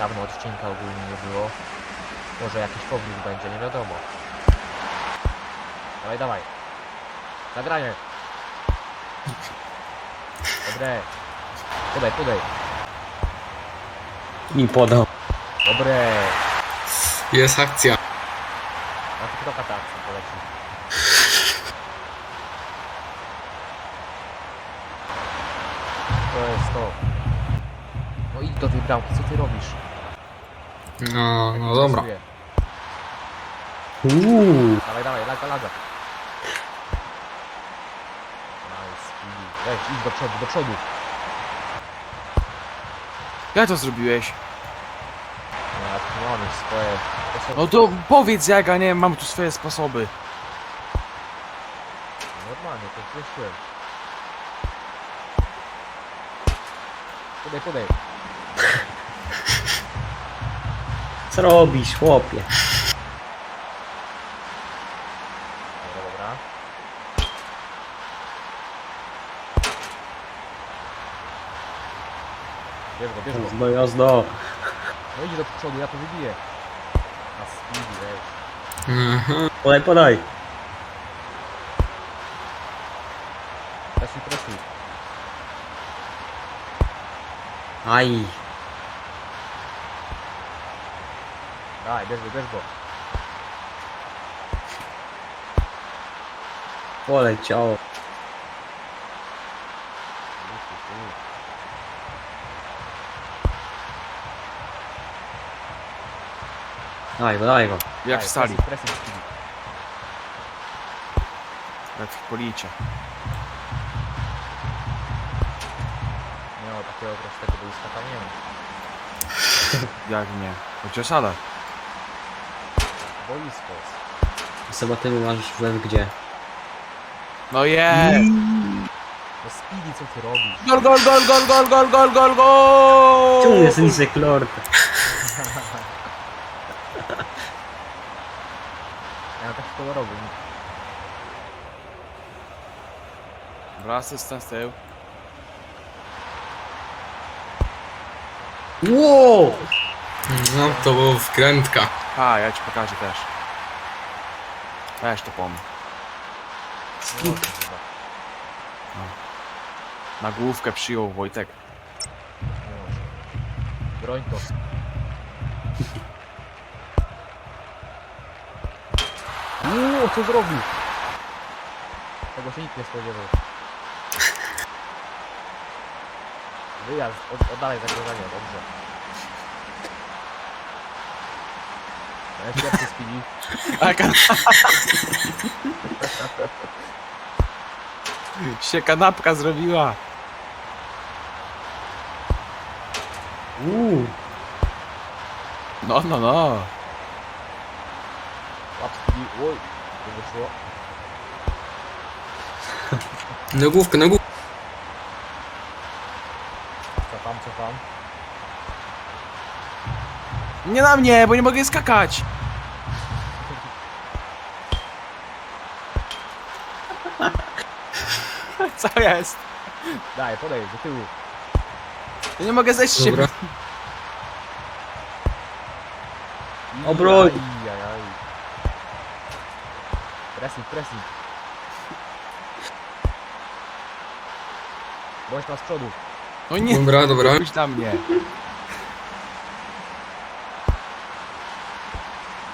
Dawno odcinka ogólnie nie było. Może jakiś powrót będzie, nie wiadomo. Dawaj, dawaj. Zagranie. Dobre. Podaj, podaj. Mi podał. Dobre. Jest akcja. Na TikToka ta akcja poleci. To jest to. No idź do tej bramki, co ty robisz? No, no dobra. Uuu. Dawaj, dawaj, laga, laga. Nice, easy. Weź, idź do przodu, do przodu. Jak to zrobiłeś? No, ja tu mam już swoje... No to powiedz jak, a nie mam tu swoje sposoby. Normalnie, to wyszłem. Podaj, podaj. Robisz, chłopie? Dobra. Bierz go, bierz go. Jazdo, jazdo. No idź do przodu, ja to wybiję. Na speedy, weź. Mhm. Podaj, podaj. Presuj, presuj. Aj. Daj, bierz go, bierz go. Poleciało. Daj go, daj go. Jak Daj, w sali, jak w policie. Nie ma takiego prostego boiska nie ma. Jak nie? Chodź o salę. Boisko jest. Seba, ty masz w gdzie? No jest! No speedy, co ty robisz? Gol, gol, gol, gol, gol, gol, gol, gol, gol! Czemu jest Lisek Lord? Ja taki kolorowy. Dobra, asystent z tyłu. Wow! No, to była wkrętka. A, ja ci pokażę też. Weź to pom. No, chyba. Na główkę przyjął Wojtek. No. Broń to. Uuu, co zrobił? Tego się nikt nie spodziewał. Wyjazd, od, oddalaj zagrożenie, dobrze. Jest pierwszy speedy. Jaka... się kanapka zrobiła. Uuu. No, no, no. Łap oj, nie wyszło. Na główkę, na główkę. Cofam, cofam. Nie na mnie, bo nie mogę skakać. Co jest? Daj, podaj, do tyłu. Ja nie mogę zejść z Dobra. siebie. Obroń. Ajajaj. Pressing, pressing. Bądź tam z przodu. No nie, Dobra, dobra. pójdź na mnie.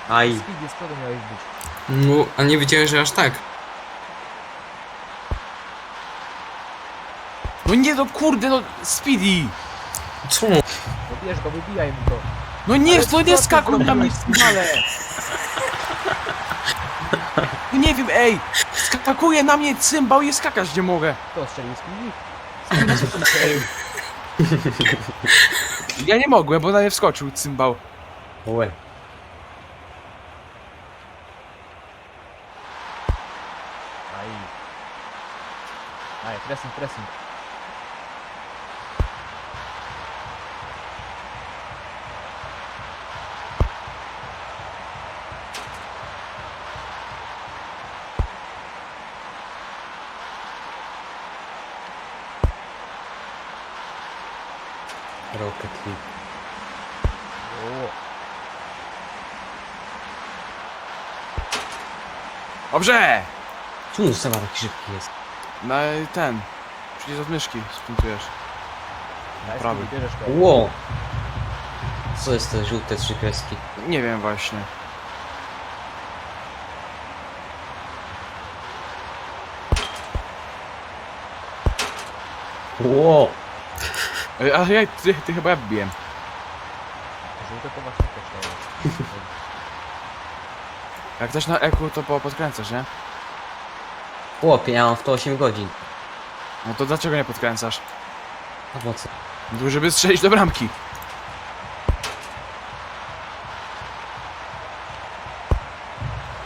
Aj. Speedy z przodu miałeś być. No, a nie wiedziałem, że aż tak. No nie, no kurde, no Speedy. Co? No bierz go, wybijaj mu to. No nie, Ale no nie co ty skakuj na mnie zrobiłeś? ale. No nie wiem, ej, skakuje na mnie cymbał i skakać nie mogę. Kto strzelił Speedy? Ja nie mogłem, bo na mnie wskoczył cymbał. Łe. Pressing, pressing. Rocket League. Dobrze! Czemu Seba taki szybki jest? Na ten. Przecież od myszki sprintujesz. Prawy. Ło! Co jest te żółte trzy kreski? Nie wiem właśnie. Ło! Ej, Ale ja, ty, ty chyba ja biłem. Żółte to właśnie też nie Jak też na eku to po- podkręcasz, nie? Chłopie, ja mam w to 8 godzin. No to dlaczego nie podkręcasz? A po co? No, Żeby strzelić do bramki.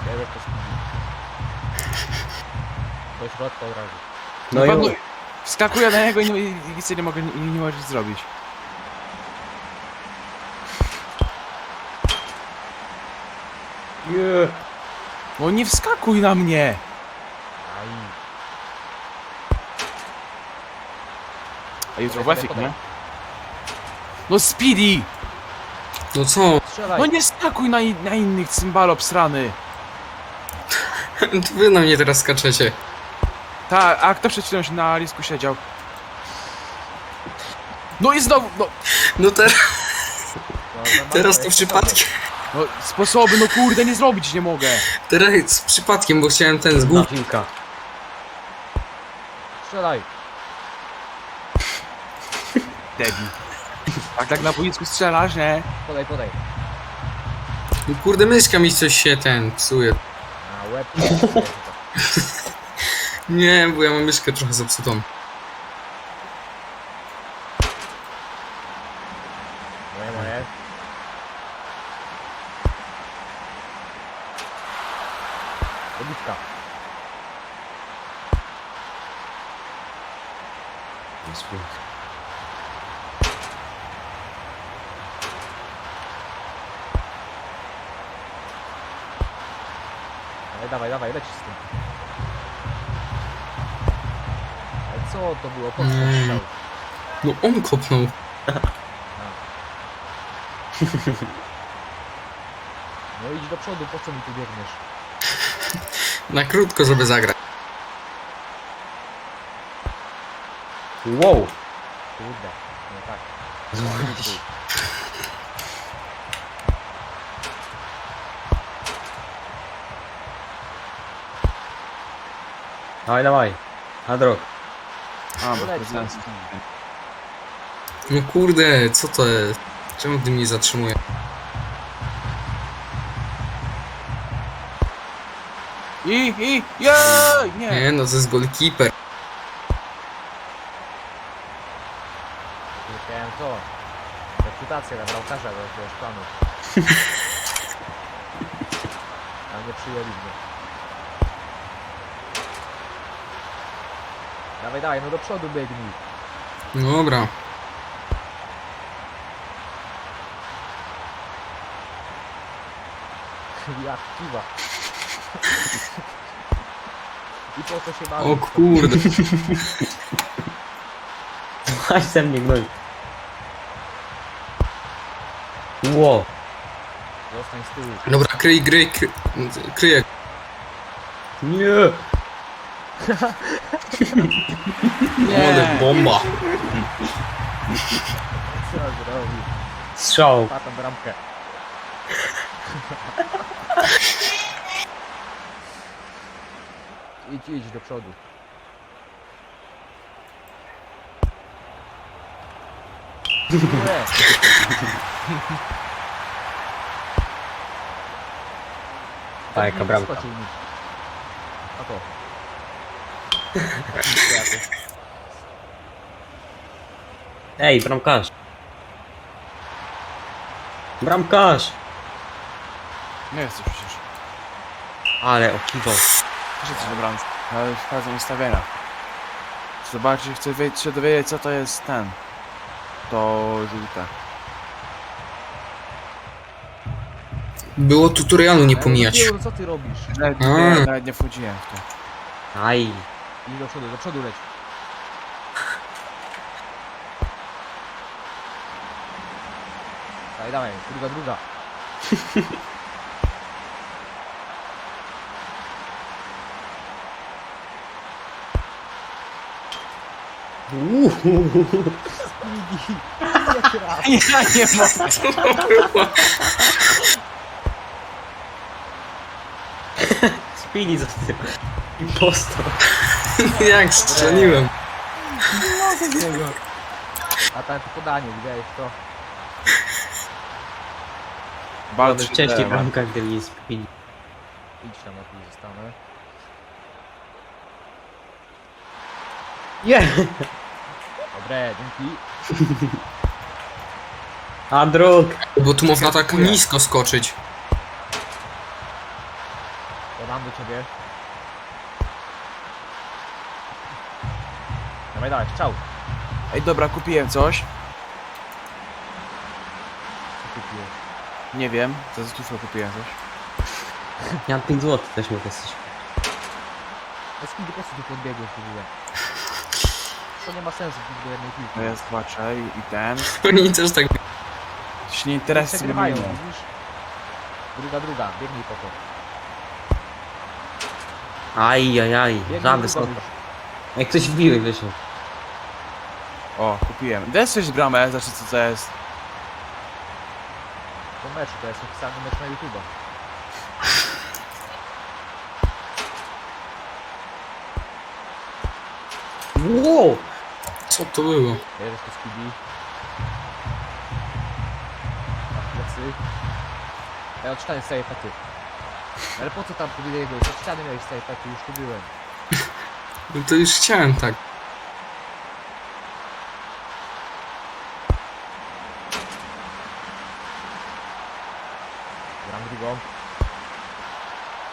To. Do środka od razu. No i... Wskakuję na niego i, nie- i nic nie mogę, nie, nie możesz zrobić. No nie wskakuj na mnie! Aj. A jutro podaj. nie? No Speedy! No co? Strzelaj! No nie skakuj na, in- na innych cymbal obsrany! To wy na mnie teraz skaczecie. Tak, a kto przed chwilą się na risku siedział? No i znowu, no, No teraz, No, teraz to przypadkiem. no sposoby, no kurde, nie zrobić nie mogę. Teraz przypadkiem, bo chciałem ten z. Strzelaj! Debil. Tak, tak na boisku strzelasz, nie? Podaj, podaj. No Kurde, myszka mi coś się ten psuje. A, łeb. Nie, bo ja mam myszkę trochę zepsutą. Moje. Dobitka. Dawaj, dawaj, dawaj, lecisz z tym. Ale co to było? Po co Mm. strzał? No on kopnął. No idź do przodu, po co mi tu biegniesz? Na krótko, żeby zagrać. Wow! Kurde, no tak. Złaś. Dawaj, dawaj. Na drog. A, bo tam. prezydent. No kurde, co to jest? Czemu ty mnie zatrzymuje? I, i, jej, nie. Nie no, to jest goalkeeper. Chciałem to. Reputację na bramkarza do jakiegoś planu. Ale nie przyjęli mnie. Dawaj, dawaj, no do przodu biegnij. Dobra. Jak kiwa. I po co się bawi? O kurde. Złaś ze mnie gnoj. Ło! Zostań z tyłu. Dobra, kryj, kryj, kryj. Kryję. Nie! Ale bomba. Co zrobił? Strzał! Patam bramkę. idź, idź do przodu. Nie. A jaka bramka. Skoczył mi. A to. Ej, bramkarz! Bramkarz! Nie chcę przecież. Ale okiwał. Proszę coś do bramki. Ale sprawdzam ustawienia. Zobaczcie, chcę wiedzieć, się dowiedzieć co to jest ten. To żółte. Było tutorialu nie pomijać. No co ty robisz? Nawet, A. nie, nawet nie wchodziłem w to. Aj! Nie do przodu, do przodu leci. Daj, dawaj, druga, druga. Uuuu. Ja nie mogę. Speedy za tym. Impostor. Jak strzeliłem. A to podanie, widziałeś to? Bardzo Wcześniej bramka, gdy mnie spili. Idź tam na pół zostanę. Nie! Dobre, dzięki. Andruk! Bo tu można tak nisko skoczyć. Podam do ciebie. Dawaj, dawaj, strzał. Ej, dobra, kupiłem coś. Co kupiłeś? Nie wiem, za złotówkę kupiłem coś. Ja mam 5 zł też mogę coś. No skąd po tu podbiegłeś w ogóle? To nie ma sensu do jednej piłki. No ja zobaczę i, i ten. Oni też tak... To się nie interesuje Przegrywają, minął. widzisz? Druga, druga, biegnij po to. Aj, aj, aj. Biegnij Żaden. Jak ktoś wbił i wyszedł. O, kupiłem. Daj coś bramę, znaczy co to jest. Po meczu, to jest oficjalny mecz na YouTube. Wow! Co to było? Bierzesz to speedy. Masz plecy. Ja od ściany staję pety. Ale po co tam podbiegłeś? Od ściany miałeś staję pety, już tu byłem. No to już chciałem tak.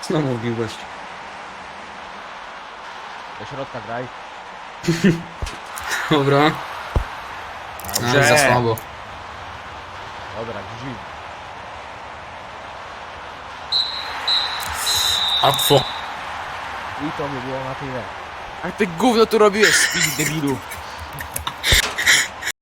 Znowu wbił gość. Do środka graj. Dobra. Dobrze. Ale za słabo. Dobra, GG. Łatwo. I to by było na tyle. Jak ty gówno tu robiłeś, speed debilu?